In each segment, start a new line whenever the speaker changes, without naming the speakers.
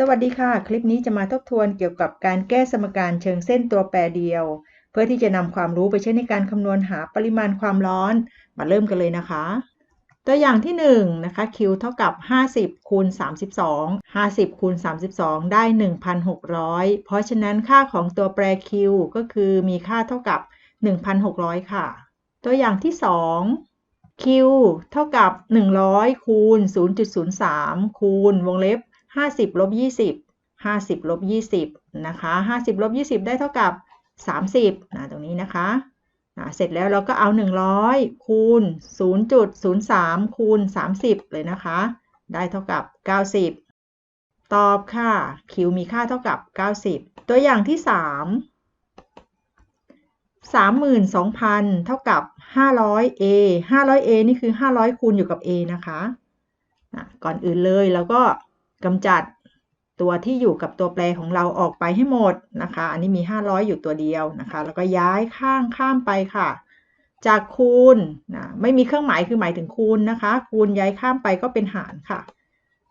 สวัสดีค่ะ คลิปนี้จะมาทบทวนเกี่ยวกับการแก้สมการเชิงเส้นตัวแปรเดียว เพื่อที่จะนำความรู้ไปใช้ในการคำนวณหาปริมาณความร้อน มาเริ่มกันเลยนะคะ ตัวอย่างที่1นะคะ Q เท่ากับ 50คูณ32 50คูณ32 ได้ 1,600 เพราะฉะนั้นค่าของตัวแปร Q ก็คือมีค่าเท่ากับ 1,600 ค่ะ ตัวอย่างที่ 2 Q เท่ากับ 100 คูณ 0.03 คูณ วงเล็บ 50ลบ20 50ลบ20นะคะ50ลบ20 ได้เท่ากับ 30นะตรงนี้นะคะนะเสร็จแล้วเราก็เอา 100 คูณ 0.03 คูณ 30 เลยนะคะ ได้เท่ากับ 90 ตอบค่ะ Q มีค่าเท่ากับ 90 ตัวอย่างที่ 3 32,000 เท่ากับ 500A 500A นี่คือ 500 คูณอยู่กับ A นะคะะก่อนอื่นเลยเราก็ กำจัดตัวที่อยู่กับตัวแปรของเราออกไปให้หมดนะคะ อันนี้มี 500 อยู่ตัวเดียวนะคะ แล้วก็ย้ายข้างข้ามไปค่ะ จากคูณนะไม่มีเครื่องหมายคือหมายถึงคูณนะคะ คูณย้ายข้ามไปก็เป็นหารค่ะ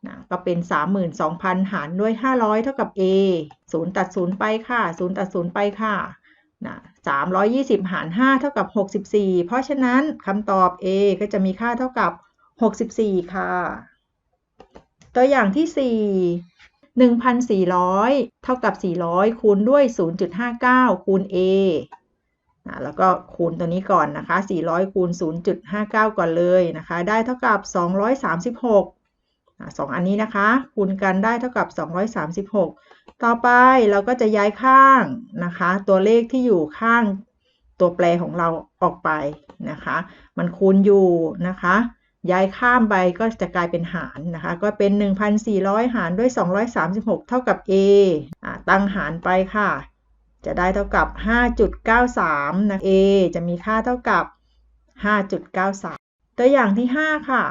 นะก็เป็น 32,000 หารด้วย 500 เท่ากับ a 0 ตัด 0 ไปค่ะ 0 ตัด 0 ไปค่ะนะ320 หาร 5 เท่ากับ 64 เพราะฉะนั้นคำตอบ a ก็จะมีค่าเท่ากับ 64 ค่ะ ตัวอย่างที่ 4 1,400 เท่ากับ 400 คูณด้วย 0.59 คูณ a นะแล้วก็คูณตัวนี้ก่อนนะคะ 400 คูณ 0.59 ก่อนเลยนะคะ ได้เท่ากับ 236นะสองอันนี้นะคะ คูณกันได้เท่ากับ 236 ต่อไปเราก็จะย้ายข้างนะคะ ตัวเลขที่อยู่ข้างตัวแปรของเราออกไปนะคะ มันคูณอยู่นะคะ ย้ายข้ามไปก็จะกลายเป็นหารนะคะ ก็เป็น 1,400 หารด้วย 236 เท่ากับ a ตั้งหารไปค่ะ จะได้เท่ากับ 5.93 นะ a จะมีค่าเท่ากับ 5.93 ตัวอย่างที่ 5 ค่ะ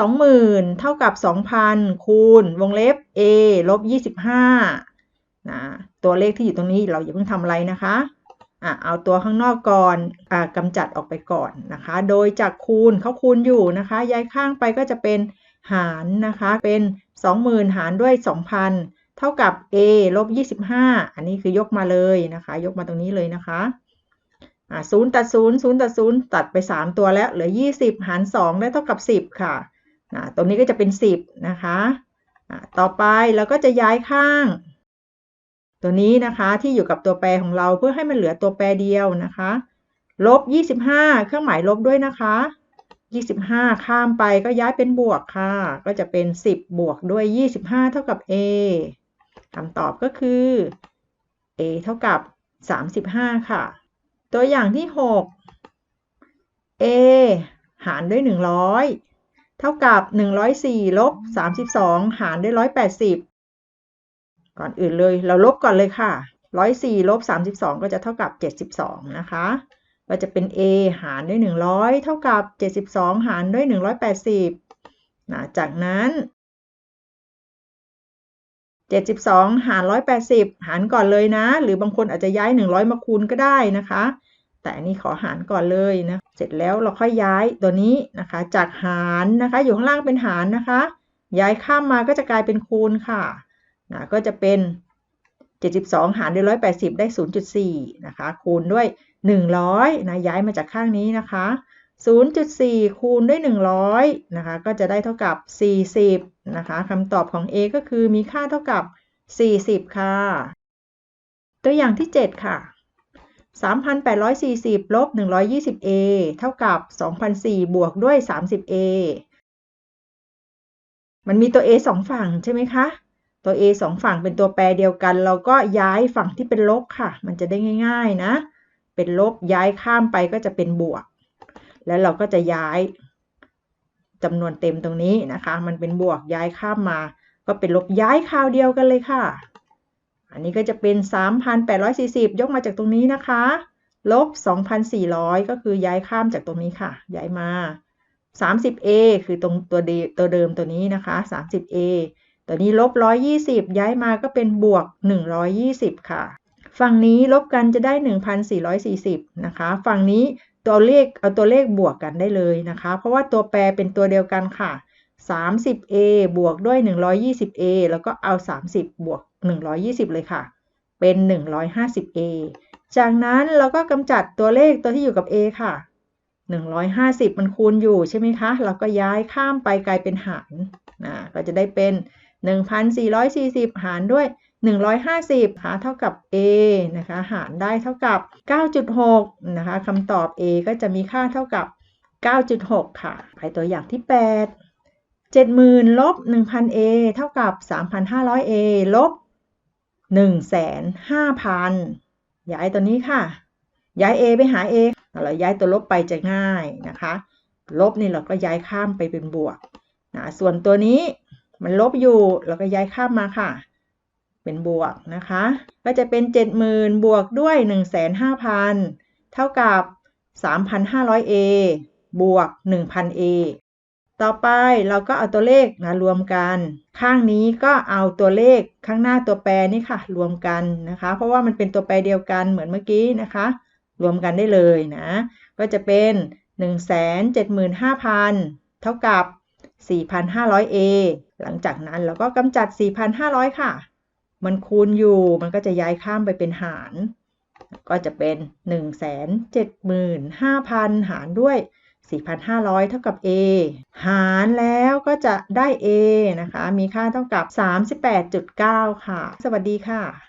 20,000 เท่ากับ 2,000 คูณ วงเล็บ a ลบ 25นะตัวเลขที่อยู่ตรงนี้เราอย่าเพิ่งทำอะไรนะคะ อะเอาตัวข้างนอกก่อนอ่ากำจัดออกไปก่อนนะคะ โดยจากคูณเขาคูณอยู่นะคะย้ายข้างไปก็จะเป็นหารนะคะเป็น 20,000 หารด้วย 2,000 เท่ากับ a ลบ25 อันนี้คือยกมาเลยนะคะ ยกมาตรงนี้เลยนะคะอ่าศูนย์ตัดศูนย์ศูนย์ตัดศูนย์ตัดไป 3 ตัวแล้วเหลือ 20 หาร 2 ได้เท่ากับ 10 ค่ะะตรงนี้ก็จะเป็น 10 นะคะอ่าต่อไปเราก็จะย้ายข้าง ตัวนี้นะคะที่อยู่กับตัวแปรของเราเพื่อให้มันเหลือตัวแปรเดียวนะคะลบ 25 เครื่องหมายลบด้วยนะคะ 25 ข้ามไปก็ย้ายเป็นบวกค่ะ ก็จะเป็น 10 บวกด้วย 25 เท่ากับ a คำตอบก็คือ a เท่ากับ 35 ค่ะ ตัวอย่างที่ 6 a หารด้วย 100 เท่ากับ 104ลบ32 หารด้วย 180 ก่อนอื่นเลยเราลบก่อนเลยค่ะ104ลบ32ก็จะเท่ากับ72นะคะก็จะเป็น a หารด้วย100เท่ากับ72หารด้วย180นะจากนั้น72หาร180หารก่อนเลยนะ หรือบางคนอาจจะย้าย100มาคูณก็ได้นะคะ แต่อันนี้ขอหารก่อนเลยนะ เสร็จแล้วเราค่อยย้ายตัวนี้นะคะ จากหารนะคะ อยู่ข้างล่างเป็นหารนะคะ ย้ายข้ามมาก็จะกลายเป็นคูณค่ะ นะก็จะเป็น 72 หารด้วย 180 ได้ 0.4 นะคะ คูณด้วย 100 นะ ย้ายมาจากข้างนี้นะคะ 0.4 คูณด้วย 100 นะคะ ก็จะได้เท่ากับ 40 นะคะคำตอบของ A ก็คือมีค่าเท่ากับ 40 ค่ะ ตัวอย่างที่ 7 ค่ะ 3,840 ลบ 120a เท่ากับ 2,004 บวกด้วย 30a มันมีตัว a สองฝั่งใช่ไหมคะ ตัว a สองฝั่งเป็นตัวแปรเดียวกัน เราก็ย้ายฝั่งที่เป็นลบค่ะ มันจะได้ง่าย ๆนะ เป็นลบย้ายข้ามไปก็จะเป็นบวก แล้วเราก็จะย้ายจำนวนเต็มตรงนี้นะคะ มันเป็นบวกย้ายข้ามมา ก็เป็นลบย้ายคราวเดียวกันเลยค่ะ อันนี้ก็จะเป็น 3,840 ยกมาจากตรงนี้นะคะ ลบ 2,400 ก็คือย้ายข้ามจากตรงนี้ค่ะ ย้ายมา 30a คือตรงตัวเดิมตัวเดิมตัวนี้นะคะ 30a ตัวนี้ลบ120ย้ายมาก็เป็นบวก120ค่ะ ฝั่งนี้ลบกันจะได้1,440นะคะ ฝั่งนี้ตัวเลขเอาตัวเลขบวกกันได้เลยนะคะ เพราะว่าตัวแปรเป็นตัวเดียวกันค่ะ 30A บวกด้วย 120A แล้วก็เอา 30 บวก 120 เลยค่ะ เป็น 150A จากนั้นเราก็กำจัดตัวเลขตัวที่อยู่กับ A ค่ะ 150 มันคูณอยู่ใช่ไหมคะ เราก็ย้ายข้ามไปกลายเป็นหารนะก็จะได้เป็น 1,440 หารด้วย 150ค่ะเท่ากับ a นะคะหารได้เท่ากับ 9.6 นะคะคำตอบ a ก็จะมีค่าเท่ากับ 9.6 ค่ะ ไปตัวอย่างที่ 8 70,000ลบ 1,000a เท่ากับ 3,500a ลบ 1,500,000 ย้ายตัวนี้ค่ะ ย้าย a ไปหา a เราย้ายตัวลบไปจะง่ายนะคะ ลบนี่เราก็ย้ายข้ามไปเป็นบวกนะส่วนตัวนี้ มันลบอยู่เราก็ย้ายข้ามมาค่ะ เป็นบวกนะคะ ก็จะเป็น 70,000 บวกด้วย 15,000 เท่ากับ 3,500a บวก 1,000a ต่อไปเราก็เอาตัวเลขมารวมกัน ข้างนี้ก็เอาตัวเลขข้างหน้าตัวแปรนี่ค่ะ รวมกันนะคะ เพราะว่ามันเป็นตัวแปรเดียวกันเหมือนเมื่อกี้นะคะ รวมกันได้เลยนะ ก็จะเป็น 175,000 เท่ากับ 4,500a หลังจากนั้นเราก็กำจัด 4,500 ค่ะ มันคูณอยู่ มันก็จะย้ายข้ามไปเป็นหาร ก็จะเป็น 175,000 หารด้วย 4,500 เท่ากับ a หารแล้วก็จะได้ a นะคะ มีค่าเท่ากับ 38.9 ค่ะ สวัสดีค่ะ